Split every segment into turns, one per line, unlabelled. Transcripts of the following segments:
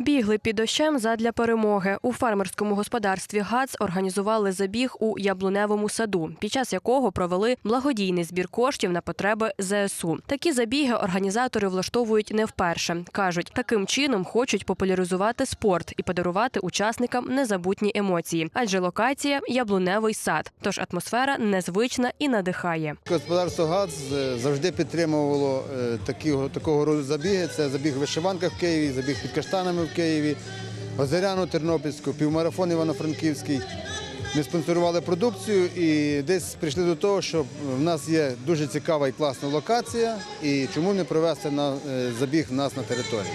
Бігли під дощем задля перемоги. У фермерському господарстві ГАЦ організували забіг у яблуневому саду, під час якого провели благодійний збір коштів на потреби ЗСУ. Такі забіги організатори влаштовують не вперше. кажуть, таким чином хочуть популяризувати спорт і подарувати учасникам незабутні емоції. Адже локація яблуневий сад, тож атмосфера незвична і надихає.
Господарство ГАЦ е, завжди підтримувало е, такі, такого роду забіги. Це забіг вишиванка в Києві, забіг під каштанами Києві, Озеряну Тернопільську, півмарафон Івано-Франківський. Ми спонсорували продукцію і десь прийшли до того, що в нас є дуже цікава і класна локація, і чому не провести на е, забіг в нас на території.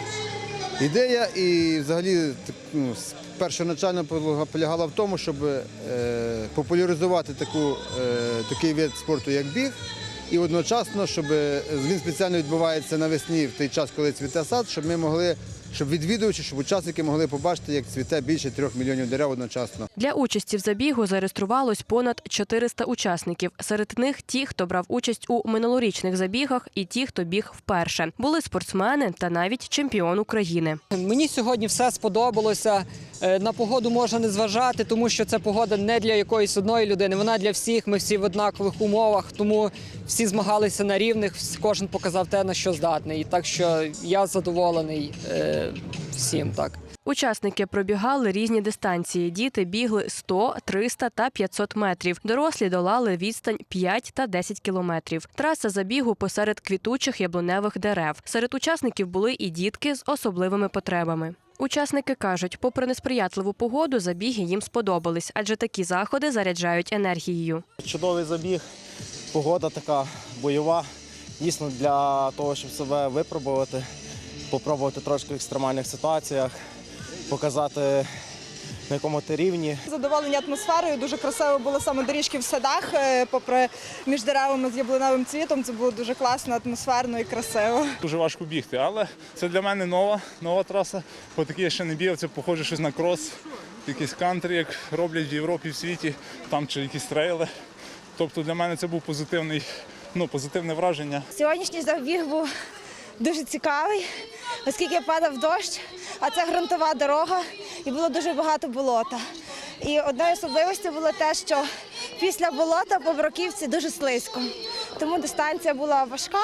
Ідея і взагалі ну, першоначально полягала в тому, щоб е, популяризувати таку, е, такий вид спорту, як біг, і одночасно, щоб він спеціально відбувається навесні в той час, коли цвіте сад, щоб ми могли, щоб відвідувачі, щоб учасники могли побачити, як цвіте більше трьох мільйонів дерев одночасно.
Для участі в забігу зареєструвалось понад 400 учасників. Серед них ті, хто брав участь у минулорічних забігах, і ті, хто біг вперше. Були спортсмени та навіть чемпіон України.
Мені сьогодні все сподобалося. Е, На погоду можна не зважати, тому що це погода не для якоїсь одної людини. Вона для всіх. Ми всі в однакових умовах, тому всі змагалися на рівних. Кожен показав те, на що здатний. Так що я задоволений е, всім. Так.
Учасники пробігали різні дистанції. Діти бігли 100, 300 та 500 метрів. Дорослі долали відстань 5 та 10 кілометрів. Траса забігу посеред квітучих яблуневих дерев. Серед учасників були і дітки з особливими потребами. Учасники кажуть, попри несприятливу погоду, забіги їм сподобались, адже такі заходи заряджають енергією.
Чудовий забіг, погода така бойова. Дійсно для того, щоб себе випробувати, попробувати трошки в екстремальних ситуаціях, показати на якому ти рівні.
Задоволені атмосферою, дуже красиво було саме доріжки в садах, е, попри між деревами з яблуневим цвітом. Це було дуже класно, атмосферно і красиво.
Дуже важко бігти, але це для мене нова, нова траса. По такій я ще не бігав, це похоже щось на крос, якийсь кантрі, як роблять в Європі, в світі, там чи якісь трейли. Тобто для мене це був позитивний, ну, позитивне враження.
Сьогоднішній забіг був дуже цікавий, оскільки падав дощ, а це ґрунтова дорога і було дуже багато болота. І одною особливостю було те, що після болота по бруківці дуже слизько. Тому дистанція була важка,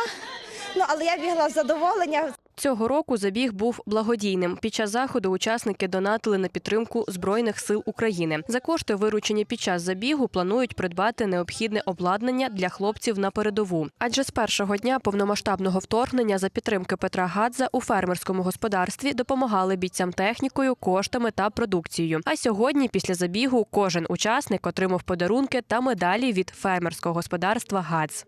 ну, але я бігла з задоволення.
Цього року забіг був благодійним. Під час заходу учасники донатили на підтримку Збройних сил України. За кошти, виручені під час забігу, планують придбати необхідне обладнання для хлопців на передову. Адже з першого дня повномасштабного вторгнення за підтримки Петра Гадза у фермерському господарстві допомагали бійцям технікою, коштами та продукцією. А сьогодні, після забігу, кожен учасник отримав подарунки та медалі від фермерського господарства ГАДЗ.